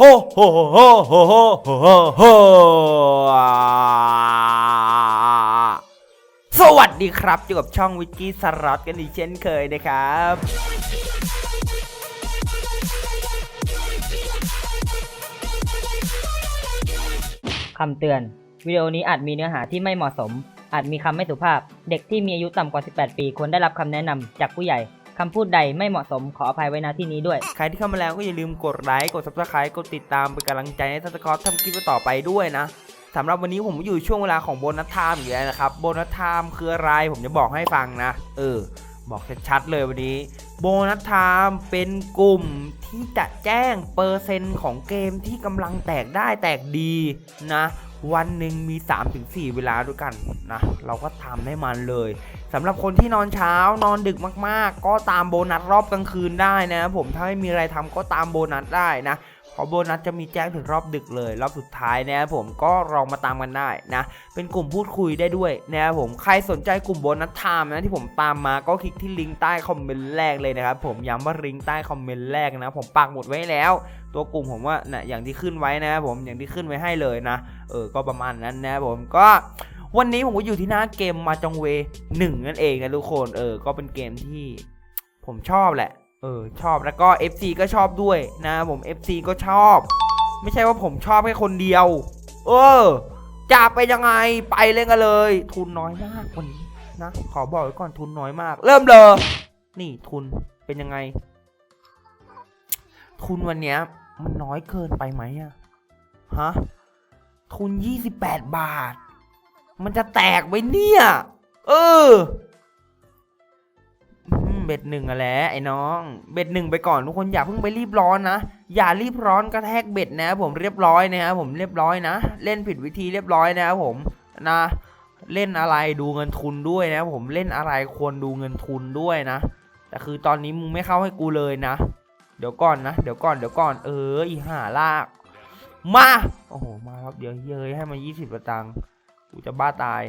โฮโฮโฮโฮโฮโฮโฮสวัสดีครับอยู่กับช่องวิกกี้สล็อตกันอีกเช่นเคยนะครับ คำเตือน วิดีโอนี้อาจมีเนื้อหาที่ไม่เหมาะสม อาจมีคำไม่สุภาพ เด็กที่มีอายุต่ำกว่า 18 ปีควรได้รับคำแนะนำจากผู้ใหญ่ คำพูดใดไม่เหมาะสมขออภัยไว้ณที่นี้ด้วย ใครที่เข้ามาแล้วก็อย่าลืมกดไลค์กด subscribe กดติดตามเป็นกำลังใจให้ทัศกรทำคลิปต่อไปด้วยนะสำหรับวันนี้ผมอยู่ช่วงเวลาของโบนัสไทม์อยู่แล้วนะครับโบนัสไทม์คืออะไรผมจะบอกให้ฟังนะ เออ บอกชัดๆเลยวันนี้โบนัสไทม์เป็นกลุ่มที่จะแจ้งเปอร์เซ็นต์ของเกมที่กำลังแตกได้แตกดีนะ วันหนึ่งมี 3-4 เวลาด้วยกันนะ เราก็ทำให้มันเลย สำหรับคนที่นอนเช้านอนดึกมากๆ ก็ตามโบนัสรอบกลางคืนได้นะผมถ้าไม่มีอะไรทำก็ตามโบนัสได้นะเพราะโบนัสจะมีแจ้งถึงรอบดึกเลย รอบสุดท้ายนะครับผมก็ลองมาตามกันได้นะ เป็นกลุ่มพูดคุยได้ด้วยนะครับผมใครสนใจกลุ่มโบนัสไทม์นะที่ผมตามมาก็คลิกที่ลิงก์ใต้คอมเมนต์แรกเลยนะครับผมย้ำว่าลิงก์ใต้คอมเมนต์แรกนะ ผมปักหมุดไว้แล้ว ตัวกลุ่มผมว่านะอย่างที่ขึ้นไว้นะครับผมอย่างที่ขึ้นไว้ให้เลยนะเออก็ประมาณนั้นนะครับผมก็ วันนี้ผมก็อยู่ที่หน้าเกมมาจองเวหนึ่งนั่นเองนะทุกคนเออ ก็เป็นเกมที่ผมชอบแหละ เออ ชอบแล้วก็ FC ก็ชอบด้วยนะผม FC ก็ชอบ ไม่ใช่ว่าผมชอบแค่คนเดียว เออจะไปยังไงไปเล่นกันเลย ทุนน้อยมากวันนี้นะขอบอกไว้ก่อนทุนน้อยมาก เริ่มเลยนี่ทุนเป็นยังไง ทุนวันเนี้ย มันน้อยเกินไปไหมอะฮะทุน 28 บาท มันจะแตกไว้เนี่ย เออเบ็ดหนึ่งอะแหละไอ้น้อง เบ็ดหนึ่งไปก่อนทุกคนอย่าเพิ่งไปรีบร้อนนะ อย่ารีบร้อนกระแทกเบ็ดนะผมเรียบร้อยนะครับผมเรียบร้อยนะ เล่นผิดวิธีเรียบร้อยนะครับผมนะเล่นอะไรดูเงินทุนด้วยนะผมเล่นอะไรควรดูเงินทุนด้วยนะแต่คือตอนนี้มึงไม่เข้าให้กูเลยนะ เดี๋ยวก่อนนะ เดี๋ยวก่อนเดี๋ยวก่อนเอออีห่าลาก มา โอ้โหมาครับเดี๋ยวเย้ยให้มา 20ประตังค์ กูจะบ้าตาย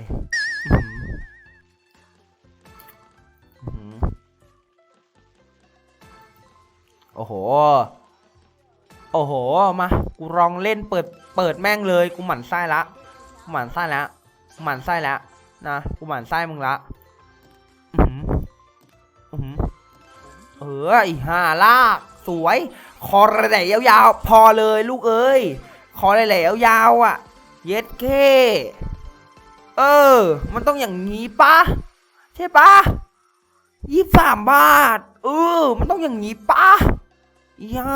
โอ้โห โอ้โห มา กูลองเล่นเปิด เปิดแม่งเลย กูหมั่นไส้ละ หมั่นไส้ละหมั่นไส้ละนะ กูหมั่นไส้มึงละอือหือเอออีห่าลาก สวย คอระแหล่ยาวๆ พอเลยลูกเอ้ย คอระแหล่ยาวๆอะ เย็ดเค เออ มันต้องอย่างนี้ปะใช่ปะยี่สามบาท เออ มันต้องอย่างนี้ปะย่า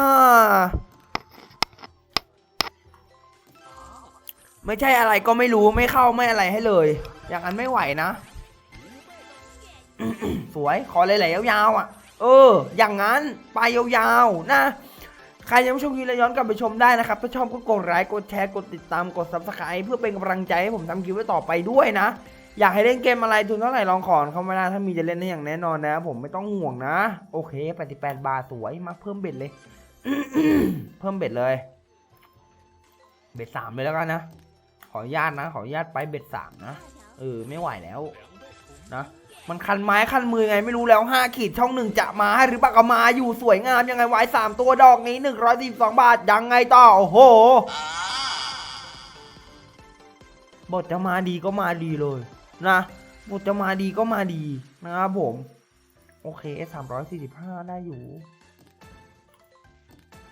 ไม่ใช่อะไรก็ไม่รู้ไม่เข้าไม่อะไรให้เลย อย่างนั้นไม่ไหวนะ สวยขอระแหล่ยาวๆอะ เออ อย่างนั้นไปยาวๆนะ ใครยังไม่ชมคลิปแล้วย้อนกลับไปชมได้นะครับ ถ้าชอบก็กดไลค์กดแชร์กดติดตามกด subscribe เพื่อเป็นกำลังใจให้ผมทำคลิปไว้ต่อไปด้วยนะ อยากให้เล่นเกมอะไรทุนเท่าไหร่ลองขอนเข้ามาได้ถ้ามีจะเล่นได้อย่างแน่นอนนะผมไม่ต้องห่วงนะ โอเค88บาทสวยมาเพิ่มเบ็ดเลย เพิ่มเบ็ดเลย เบ็ดสามเลยแล้วกันนะ ขออนุญาตนะ ขออนุญาตไปเบ็ดสามนะเออไม่ไหวแล้ว นะ มันคันไม้คันมือไงไม่รู้แล้วห้าขีดช่องหนึ่งจะมาให้หรือปาก็มาอยู่สวยงามยังไงไวายสามตัวดอกนี้หนึ่งร้อยสิบสองบาท ยังไงต่อ โอ้โห บทจะมาดีก็มาดีเลยนะบทจะมาดีก็มาดีนะครับผม โอเคสามร้อยสี่สิบห้าได้อยู่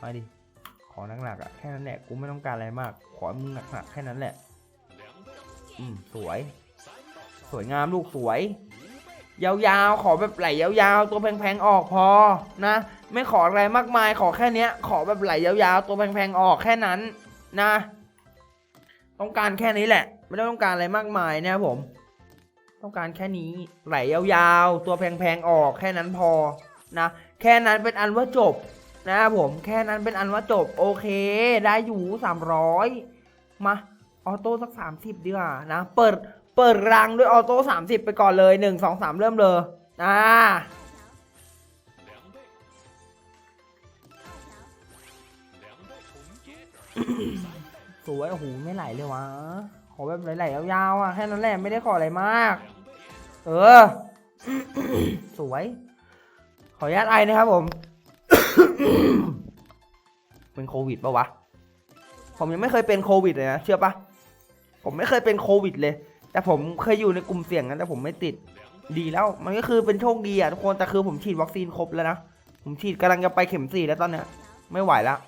มาดิ ขอหนักๆอะแค่นั้นแหละ กูไม่ต้องการอะไรมาก ขอมึงหนักๆแค่นั้นแหละ อืม สวย สวยงามลูกสวย ยาวๆ ขอแบบไหลยาวๆ ตัวแพงๆ ออกพอนะ ไม่ขออะไรมากมายขอแค่เนี้ย ขอแบบไหลยาวๆ ตัวแพงๆ ออกแค่นั้นนะ ต้องการแค่นี้แหละ ไม่ได้ต้องการอะไรมากมายนะครับผม ต้องการแค่นี้ไหลยาวๆ ตัวแพงๆ ออกแค่นั้นพอนะ แค่นั้นเป็นอันว่าจบนะครับผมแค่นั้นเป็นอันว่าจบโอเค ได้อยู่ 300 มาออโต้สัก 30 ดีกว่านะ เปิด เปิดรังด้วยออโต้30ไปก่อนเลย1 2 3เริ่มเลยอ่าสวยโอ้โหไม่ไหลเลยวะ ขอแบบไหลๆยาวๆอะแค่นั้นแหละไม่ได้ขออะไรมาก เออ สวย ขออนุญาตไอนะครับผม เป็นโควิดปะวะ ผมยังไม่เคยเป็นโควิดเลยนะเชื่อปะผมไม่เคยเป็นโควิดเลย แต่ผมเคยอยู่ในกลุ่มเสี่ยงนะแต่ผมไม่ติดดีแล้ว มันก็คือเป็นโชคดีอะทุกคนแต่คือผมฉีดวัคซีนครบแล้วนะผมฉีดกำลังจะไปเข็มสี่แล้วตอนเนี้ยไม่ไหวแล้ว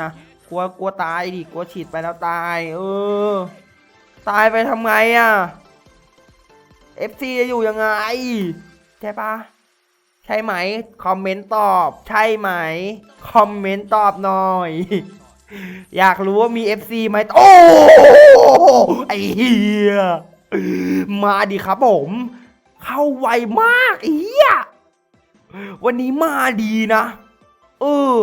นะกลัวกลัวตายดิกลัวฉีดไปแล้วตาย เออ ตายไปทำไงอะ FC จะอยู่ยังไง ใช่ปะใช่ไหม คอมเมนต์ตอบ ใช่ไหม คอมเมนต์ตอบหน่อย อยากรู้ว่ามี FC ไหมโอ้ไอเฮียมาดิครับผม เข้าไวมากเฮียวันนี้มาดีนะ เออ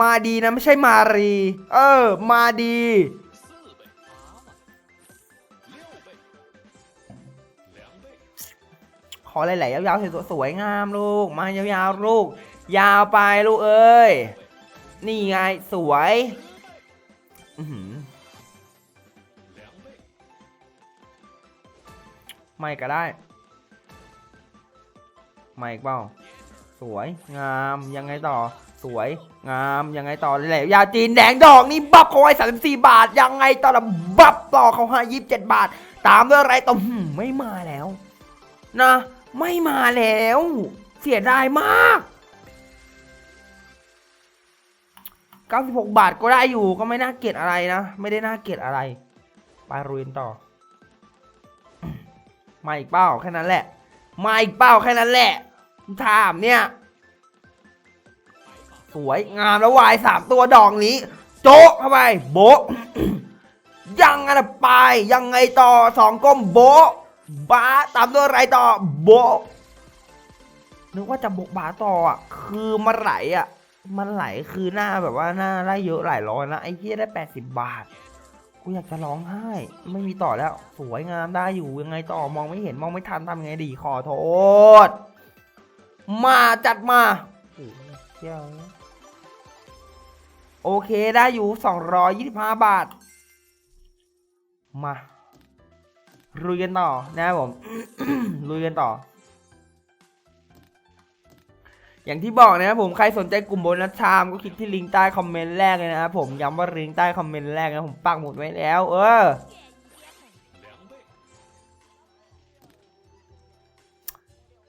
มาดีนะไม่ใช่มารี เออ มาดี ขอหลายๆยาวๆสวยๆงามลูก มายาวๆลูก ยาวไปลูกเอ้ย นี่ไงสวย อื้อหือไม่ก็ได้ ไม่เปล่า สวย งาม ยังไงต่อ สวย งาม ยังไงต่อแหละยาจีนแดงดอกนี่บัฟเขาให้สามสี่บาท ยังไงต่อละบัฟต่อเขาให้ยี่สิบเจ็ดบาท ตามด้วยอะไรต่อหืมไม่มาแล้ว นะ ไม่มาแล้ว เสียดายมาก 96 บาทก็ได้อยู่ก็ไม่น่าเกลียดอะไรนะ ไม่ได้น่าเกลียดอะไรไปรุยนต่อ มาอีกเป้าแค่นั้นแหละ มาอีกเป้าแค่นั้นแหละถามเนี่ย สวยงามแล้ววายสามตัวดอกนี้ โจ๊ะเข้าไปโบะยังไงล่ะไปยังไงต่อสองก้มโบะบ้าตามด้วยไรต่อโบะนึกว่าจะโบกบาต่ออะคือมันไหลอะ มันไหลคือหน้าแบบว่าหน้าได้เยอะหลายร้อยนะไอ้เหี้ยได้แปดสิบบาท กูอยากจะร้องไห้ ไม่มีต่อแล้ว สวยงามได้อยู่ยังไงต่อมองไม่เห็นมองไม่ทันทำยังไงดีขอโทษ มาจัดมาโอเหี้ยโอเคได้อยู่225บาท มาลุยกันต่อนะครับผมลุยกันต่อ อย่างที่บอกนะครับผมใครสนใจกลุ่มโบนัสไทม์ก็คลิกที่ลิงก์ใต้คอมเมนต์แรกเลยนะครับผมย้ำว่าลิงก์ใต้คอมเมนต์แรกนะผมปักหมุดไว้แล้ว เออ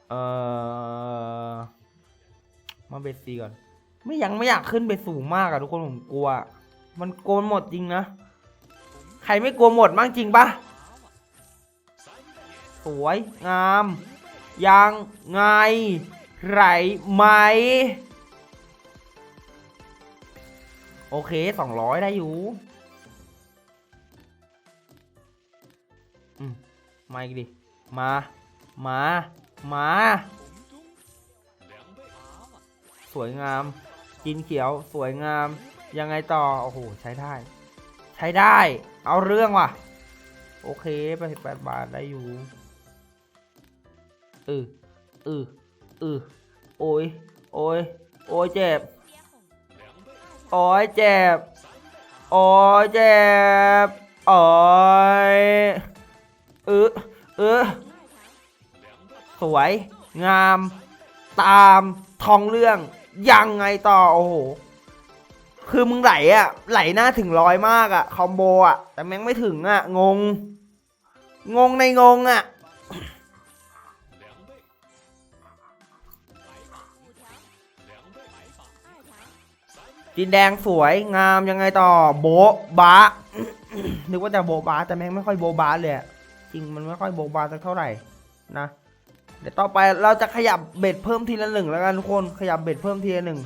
เออมาเบสซีก่อน ไม่ยังไม่อยากขึ้นเบสสูงมากอะทุกคนผมกลัว มันโกนหมดจริงนะ ใครไม่กลัวหมดบ้างจริงปะสวย งาม ยังไง ไหลไหม โอเคสองร้อยได้อยู่อืมมาอีกดิ มา มา มา สวยงาม กินเขียวสวยงาม ยังไงต่อ โอ้โห ใช้ได้ ใช้ได้ เอาเรื่องว่ะ โอเคไปสิบแปดบาทได้อยู่เออเออ เออโอ้ยโอ้ยโอ้ยเจ็บโอ้ยเจ็บโอ้ยเจ็บโอ้ยเออเออสวยงาม ตามทองเรื่องยังไงต่อ โอ้โห คือมึงไหลอะไหลหน้าถึงร้อยมากอะคอมโบอะแต่แม่งไม่ถึงอะงง งงในงงอะ จินแดงสวยงามยังไงต่อ โบบะนึกว่าจะโบบาแต่แม่งไม่ค่อยโบบาเลยอะจริงมันไม่ค่อยโบบาสักเท่าไหร่นะ เดี๋ยวต่อไปเราจะขยับเบ็ดเพิ่มทีละหนึ่งแล้วกันทุกคนขยับเบ็ดเพิ่มทีละหนึ่ง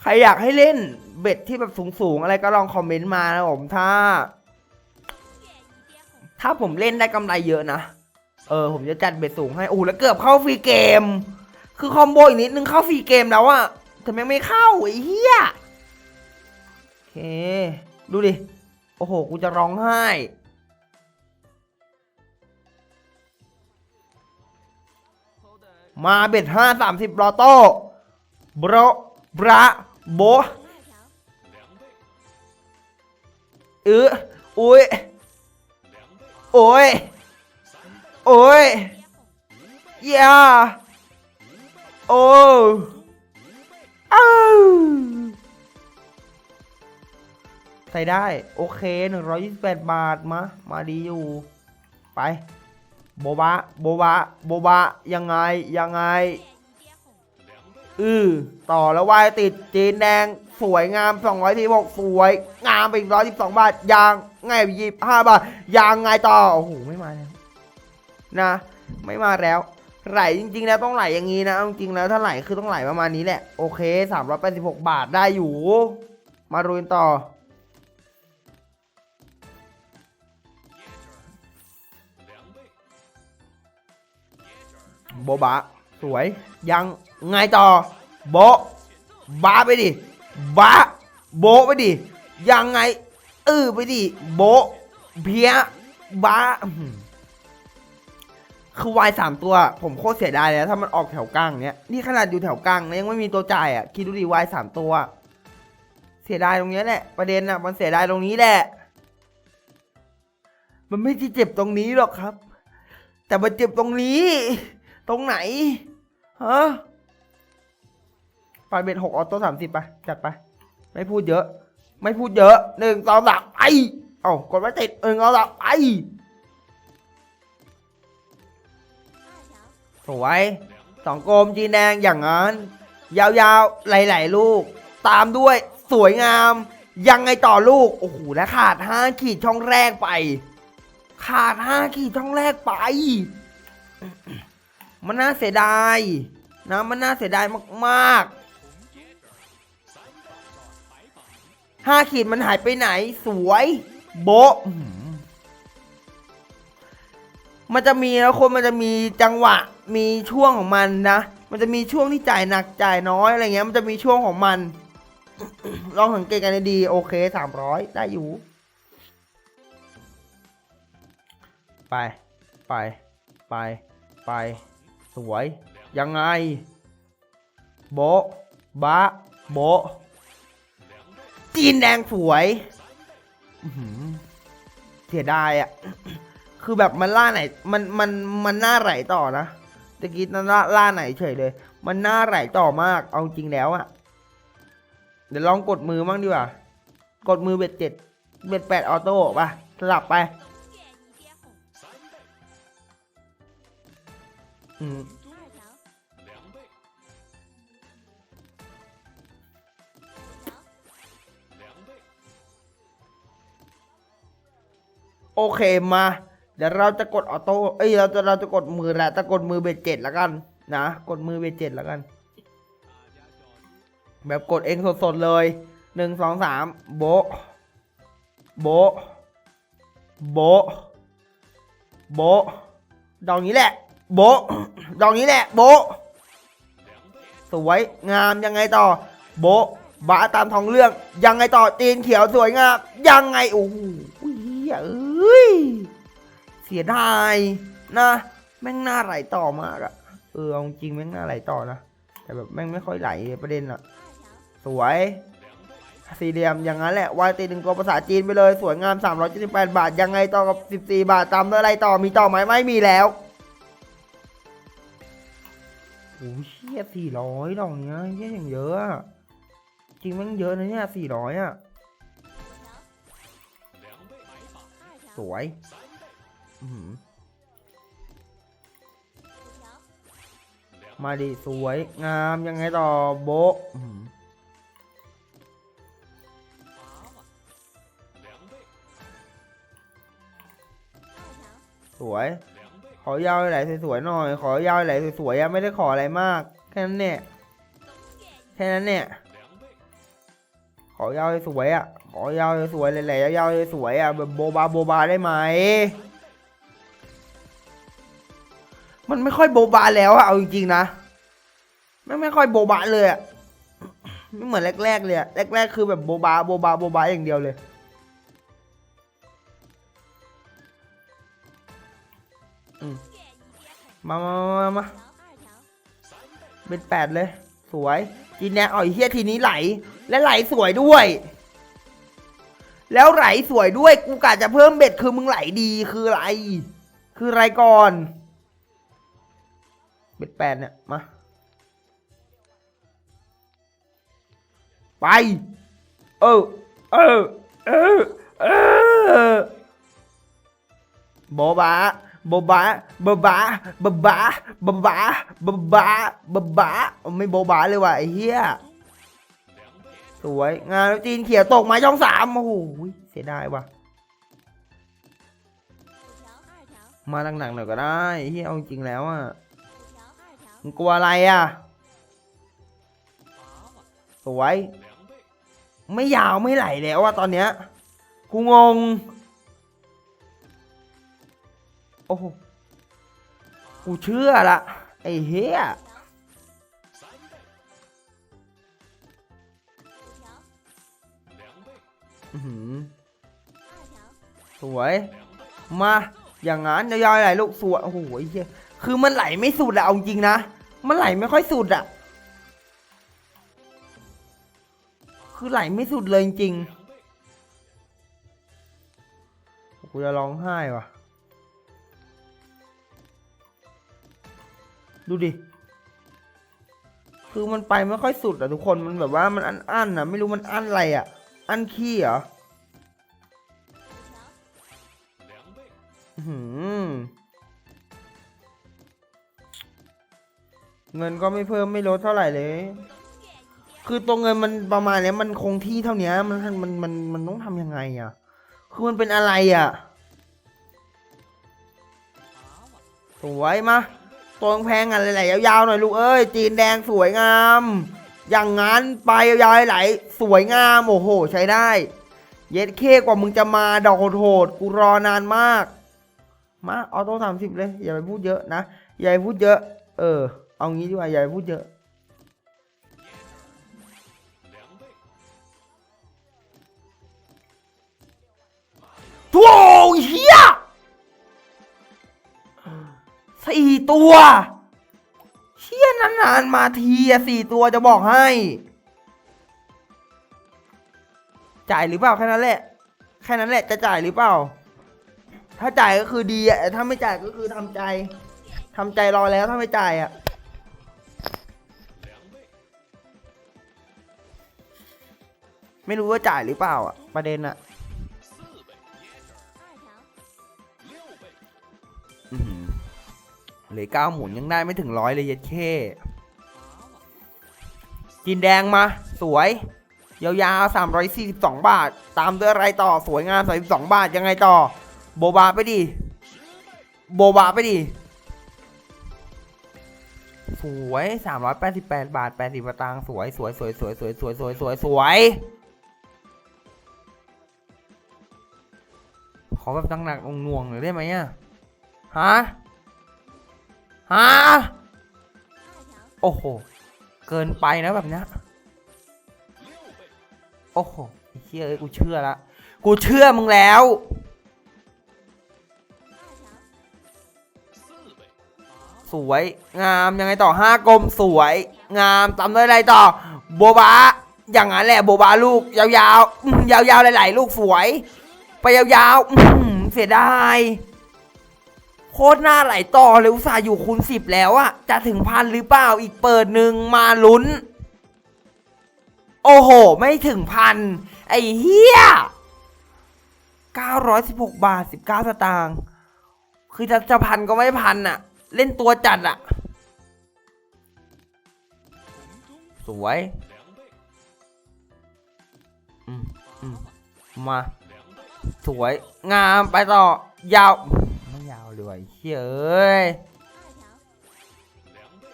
ใครอยากให้เล่นเบ็ดที่แบบสูงๆอะไรก็ลองคอมเมนต์มานะผมถ้า ถ้าผมเล่นได้กำไรเยอะนะเออผมจะจัดเบ็ดสูงให้โอ้แล้วเกือบเข้าฟรีเกม คือคอมโบอีกนิดนึงเข้าฟรีเกมแล้วอะแต่แม่งไม่เข้าไอ้เหี้ยโอเค ดูดิ โอ้โห กูจะร้องไห้ มาเบ็ดห้าสามสิบลอโต้บรบระโบเอออุ้ย โอ้ย โอ้ยยา โอ้ใส่ได้ โอเค 128 บาทมา มาดีอยู่ ไป โบบะ โบบะ โบบะ ยังไง ยังไง อือต่อแล้ววายติด จีนแดง สวยงาม 246 สวย งามไปอีก112 บาท ยางไง่ายไป25 บาท ยางไงต่อ โอ้โห ไม่มาแล้ว นะ ไม่มาแล้ว ไหลจริงๆแล้วต้องไหลอย่างนี้นะจริงๆแล้วถ้าไหลคือต้องไหลประมาณนี้แหละ โอเค 386 บาทได้อยู่ มารุยต่อ โบบะสวย ยังไงต่อ โบบาไปดิบะโบไปดิ ยังไงเออไปดิ โบเพียบะอื้อหือ คือวายสามตัวผมโคตรเสียดายเลยนะถ้ามันออกแถวกลางเนี้ยนี่ขนาดอยู่แถวกลางนะยังไม่มีตัวจ่ายอะคิดดูดิวายสามตัว เสียดายตรงเนี้ยแหละ ประเด็นอะ มันเสียดายตรงนี้แหละ มันไม่ที่เจ็บตรงนี้หรอกครับ แต่มันเจ็บตรงนี้ ตรงไหนฮะไปเบ็ดหกออโต้สามสิบไปจัดไป ไม่พูดเยอะ ไม่พูดเยอะหนึ่งสองสามไปเอ้ากดไม่ติดหนึ่งสองสามไป สวยสองโกมจีแดงอย่างนั้น ยาวๆ หลายๆ ลูก ตามด้วยสวยงาม ยังไงต่อลูก โอ้โห และขาดห้าขีดช่องแรกไป ขาดห้าขีดช่องแรกไป มันน่าเสียดายนะมันน่าเสียดายมากๆห้าขีดมันหายไปไหน สวย โบะ มันจะมีแล้วคนมันจะมีจังหวะมีช่วงของมันนะ มันจะมีช่วงที่จ่ายหนักจ่ายน้อยอะไรเงี้ย มันจะมีช่วงของมัน ลองสังเกตกันดีโอเคสามร้อยได้อยู่ ไปไป ไปไป สวย ยังไง โบบะโบจีนแดงสวยเสียดายอะ่ะ คือแบบมันล่าไหน มันมันมันน่าไหลต่อนะตะกี้นั้นล่าล่าไหนเฉยเลย มันน่าไหลต่อมาก เอาจริงแล้วอะ่ะเดี๋ยวลองกดมือบ้างดีกว่า กดมือเบ็ดเจ็ดเบ็ดแปดออโต้ป่ะสลับไป อืมโอเคมา เดี๋ยวเราจะกดออโต้ เอ้ยเราจะเราจะกดมือแหละจะกดมือเบ็ดเจ็ดแล้วกันนะ กดมือเบ็ดเจ็ดแล้วกัน แบบกดเองสดๆเลยหนึ่งสองสามโบโบโบโบดอกนี้แหละ โบดอกนี้แหละ โบสวยงามยังไงต่อ โบบะตามทองเรื่อง ยังไงต่อตีนเขียวสวยงาม ยังไงโอ้โหเอ้ย สียดายนะแม่งน่าไหลต่อมากอะเออเอาจริงแม่งน่าไหลต่อนะแต่แบบแม่งไม่ค่อยไหลประเด็นอะสวยสี่เหลี่ยมอย่างนั้นแหละวายตีหนึ่งตัวภาษาจีนไปเลยสวยงาม 378 บาท ยังไงต่อกับ 14 บาทตามด้วยอะไรต่อมีต่อไหมไม่มีแล้วโอ้ยเชี่ยสี่ร้อยดอกเนี้ยเชี่ยอย่างเยอะ จริงแม่งเยอะนะเนี่ยสี่ร้อยอะสวย มาดิสวยงามยังไงต่อโบะสวย ขอยาวไหลสวยๆหน่อย ขอยาวไหลสวยๆอะไม่ได้ขออะไรมาก แค่นั้นเนี่ยแค่นั้นเนี่ยขอยาวสวยอะขอยาวสวยๆแหล่ๆยาวสวยอะแบบโบบาโบบาได้ไหม มันไม่ค่อยโบบาแล้วอะเอาจริงๆนะไม่ไม่ค่อยโบบาเลยอะไม่เหมือนแรกๆเลยอะแรกๆคือแบบโบบาโบบาโบบาอย่างเดียวเลยมามามามามาเป็นแปดเลย สวยจีนแดงอ่อยเฮียทีนี้ไหล และไหลสวยด้วย แล้วไหลสวยด้วย กูกะจะเพิ่มเบ็ดคือมึงไหลดีคืออะไร คืออะไรก่อน เบ็ดแปดเนี่ย มา ไป เออ เออ เออ เออโบบาโบบาโบบาโบบาโบบาโบบาโบบาไม่โบบาเลยว่ะไอ้เหี้ยสวย งานจีนเขียวตกมาช่องสามโอ้โหเสียดายว่ะมาหนักๆหน่อยก็ได้เฮียเอาจริงแล้วอะ มึงกลัวอะไรอะ สวย ไม่ยาวไม่ไหลแล้วอะตอนเนี้ย กูงง โอ้โห กูเชื่อละไอ้เฮียสวย มา อย่างงั้นยาวๆไหลลูกสวยโอ้โหเหี้ยคือมันไหลไม่สุดอะเอาจริงนะ มันไหลไม่ค่อยสุดอะคือไหลไม่สุดเลยจริงๆกูจะร้องไห้ว่ะ ดูดิ คือมันไปไม่ค่อยสุดอะทุกคน มันแบบว่ามันอันๆอะไม่รู้มันอันอะไรอะอันขี้เหรออื้อหือ เงินก็ไม่เพิ่มไม่ลดเท่าไหร่เลย คือตัวเงินมันประมาณเนี้ยมันคงที่เท่านี้มันมันมันมันต้องทำยังไงอะ คือมันเป็นอะไรอะสวยมาตัวแพงอะไรไหลยาวๆหน่อยลูกเอ้ยจีนแดงสวยงาม อย่างงั้นไปยาวๆไหลสวยงามโอ้โห ใช้ได้ เย็ดเคกว่ามึงจะมาดอกโหดๆกูรอนานมาก มาออโต้สามสิบเลย อย่าไปพูดเยอะนะ อย่าไปพูดเยอะ เออ เอางี้ดีกว่าอย่าพูดเยอะโถ่เฮียสี่ตัวเชี่ยนานๆมาทีอะสี่ตัวจะบอกให้ จ่ายหรือเปล่าแค่นั้นแหละ แค่นั้นแหละจะจ่ายหรือเปล่า ถ้าจ่ายก็คือดีอะถ้าไม่จ่ายก็คือทำใจทำใจรอแล้วถ้าไม่จ่ายอะ ไม่รู้ว่าจ่ายหรือเปล่าอะ ประเด็นอะเหลือเก้าหมุนยังได้ไม่ถึงร้อยเลยเย็ดเค่กินแดงมา สวย ยาวๆ342บสองบาท ตามด้วยอะไรต่อสวยงาม32บสองบาทยังไงต่อ โบบาไปดิโบบาไปดิสวย388บแปดบาท80สตางค์สวยสวยสวยสวยสวยสวยสวยสวยสวย อแบบหนักๆหน่วงๆหน่อยได้ไหมอะฮะฮะโอ้โห เกินไปนะแบบเนี้ยโอ้โหเชื่อกูเชื่อละกูเชื่อมึงแล้วสวย งามยังไงต่อห้ากลมสวย งามตามด้วยอะไรต่อโบบาอย่างนั้นแหละโบบาลูก ยาวๆยาวๆหลายๆลูกสวย ไปยาวๆอื้อหือเสียดาย โคตรหน้าไหลต่อเลยอุตส่าห์อยู่คูณสิบแล้วอะจะถึงพันหรือเปล่าอีกเปิดหนึ่งมาลุ้น โอ้โห ไม่ถึงพัน ไอ้เหี้ย916 บาท 19 สตางค์คือจะจะพันก็ไม่พันอะเล่นตัวจัดอะสวย อืมอืมมา สวย งามไปต่อยาว ไม่ยาวเลยว่ะไอ้เฮ้ยย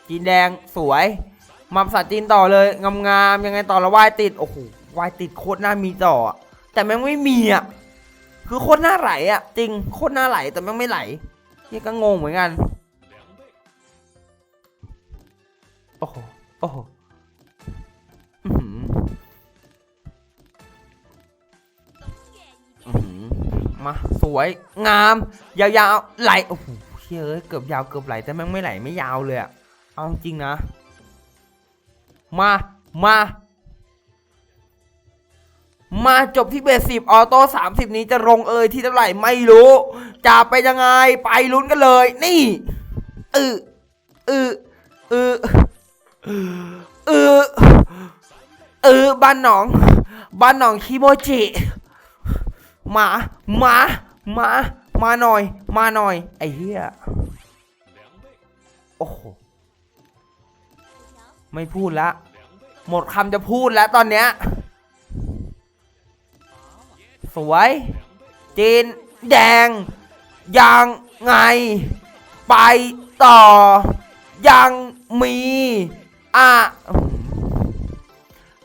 จีนแดงสวยมาภาษาจีนต่อเลยงามๆยังไงต่อล้ววายติดโอ้โหวายติดโคตรน้ามีต่อ แต่แม่งไม่มีอะคือโคตรน้าไหลอะจริงโคตรน้าไหลแต่แม่งไม่ไหลนี่ก็งงเหมือนกันโอ้โหโอ้โห มาสวยงามยาวๆไหลโอ้โหเชื่ยเอยเกือบยาวเกือบไหลแต่แม่งไม่ไหลไม่ยาวเลยอะเอาจริงนะ มามามาจบที่เบสสิบออโต้สามสิบนี้จะลงเอยที่เท่าไหร่ไม่รู้ จะไปยังไงไปลุ้นกันเลย นี่เออเออเออเออเออบ้านหนอง บ้านหนองคิโมจิ มา มา มา มาหน่อย มาหน่อย ไอ้เหี้ย โอ้โห ไม่พูดละ หมดคำจะพูดแล้วตอนเนี้ย สวย จีน แดง ยังไง ไปต่อ ยังมี อะ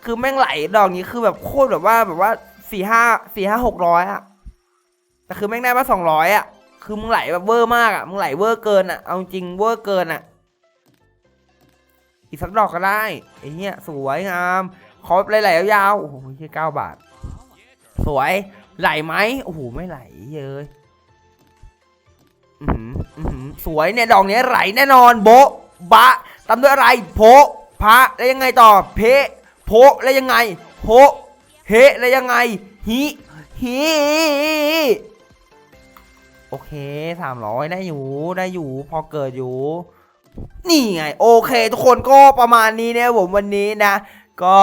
คือแม่งไหลดอกนี้คือแบบโคตรแบบว่าแบบว่า สี่ห้าสี่ห้าหกร้อยอะแต่คือแม่งได้มาสองร้อยอะคือมึงไหลแบบเวอร์มากอะมึงไหลเวอร์เกินอะเอาจริงเวอร์เกินอะอีกสักดอกก็ได้ไอ้เนี้ยสวยงามขอไหลๆยาวๆโอ้โหแค่เก้าบาท สวยไหลไหมโอ้โหไม่ไหลเย้ยอือหืออือหือสวยเนี่ยดอกนี้ไหลแน่นอนโบะบะตามด้วยอะไรโพพระแล้วยังไงต่อเพะโพแล้วยังไงโพ เฮะแล้วยังไงฮิฮิโอเคสามร้อยได้อยู่ได้อยู่ พอเกิดอยู่ นี่ไง โอเค ทุกคนก็ประมาณนี้เนี่ยผมวันนี้นะ ก็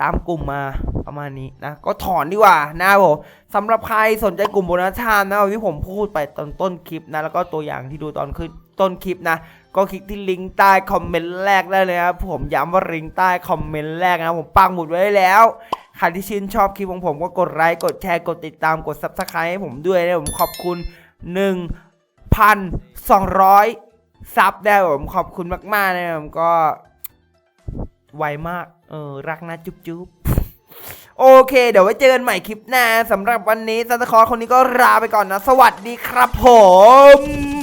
ตามกลุ่มมาประมาณนี้นะ ก็ถอนดีกว่านะผมสำหรับใครสนใจกลุ่มโบนัสไทม์นะที่ผมพูดไปตอนต้นคลิปนะ แล้วก็ตัวอย่างที่ดูตอนขึ้นต้นคลิปนะ ก็คลิกที่ลิงก์ใต้คอมเมนต์แรกได้เลยครับผมย้ำว่าลิงก์ใต้คอมเมนต์แรกนะผมปังหมุดไว้แล้ว ใครที่ชื่นชอบคลิปของผมก็กดไลค์กดแชร์กดติดตามกด subscribe ให้ผมด้วยนะผมขอบคุณ 1,200 ซับได้ผมขอบคุณมากๆนะผมก็ไวมาก เออ รักนะจุ๊บจุ๊บโอเค เดี๋ยวไว้เจอกันใหม่คลิปหน้าสำหรับวันนี้ซันตาคลอสคนนี้ก็ลาไปก่อนนะ สวัสดีครับผม